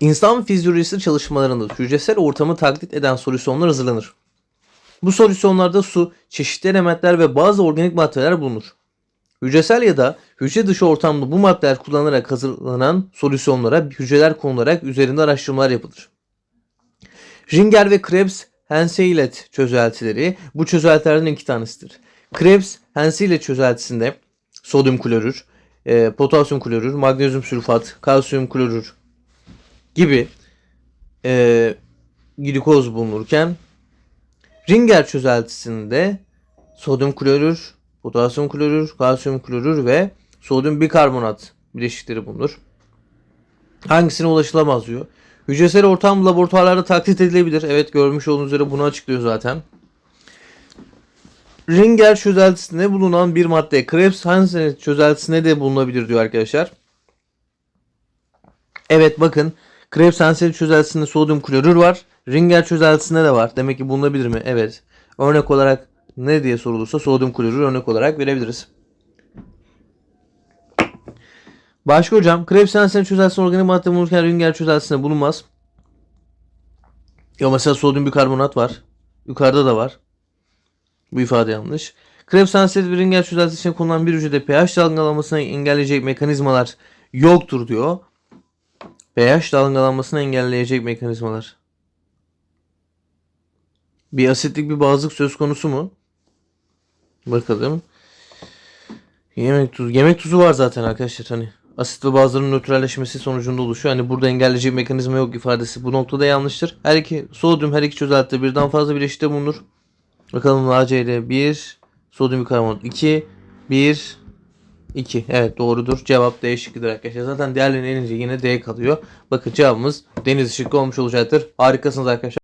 İnsan fizyolojisi çalışmalarında hücresel ortamı taklit eden solüsyonlar hazırlanır. Bu solüsyonlarda su, çeşitli elementler ve bazı organik maddeler bulunur. Hücresel ya da hücre dışı ortamda bu maddeler kullanılarak hazırlanan solüsyonlara hücreler konularak üzerinde araştırmalar yapılır. Ringer ve Krebs Henseleit çözeltileri bu çözeltilerden iki tanesidir. Krebs Henseleit çözeltisinde sodyum klorür, e, potasyum klorür, magnezyum sülfat, kalsiyum klorür gibi e, glikoz bulunurken Ringer çözeltisinde sodyum klorür, potasyum klorür, kalsiyum klorür ve sodyum bikarbonat bileşikleri bulunur. Hangisine ulaşılamaz diyor. Hücresel ortam laboratuvarlarda taklit edilebilir. Evet görmüş olduğunuz üzere bunu açıklıyor zaten. Ringer çözeltisinde bulunan bir madde Krebs Hansen çözeltisinde de bulunabilir diyor arkadaşlar. Evet bakın Krebs Hansen çözeltisinde sodyum klorür var. Ringer çözeltisinde de var. Demek ki bulunabilir mi? Evet. Örnek olarak ne diye sorulursa sodyum klorür örnek olarak verebiliriz. Başka hocam Krebs Hansen çözeltisinde organik madde bulunurken Ringer çözeltisinde bulunmaz. Ya mesela sodyum bikarbonat var. Yukarıda da var. Bu ifade yanlış. Krebs Hansen ve Ringer çözeltisi için kullanılan bir hücrede pH dalgalanmasını engelleyecek mekanizmalar yoktur diyor. pH dalgalanmasını engelleyecek mekanizmalar. Bir asitlik bir bazlık söz konusu mu? Bakalım. Yemek tuzu. Yemek tuzu var zaten arkadaşlar hani. Asit ve bazıların nötralleşmesi sonucunda oluşuyor. Hani burada engelleyecek mekanizma yok ifadesi bu noktada yanlıştır. Her iki sodyum her iki çözeltide birden fazla bileşikte bulunur. Bakalım NaCl 1, sodyum bikarbonat 2, 1, 2. Evet doğrudur. Cevap D şıkkıdır arkadaşlar. Zaten diğerlerine elince yine D kalıyor. Bakın cevabımız deniz şıkkı olmuş olacaktır. Harikasınız arkadaşlar.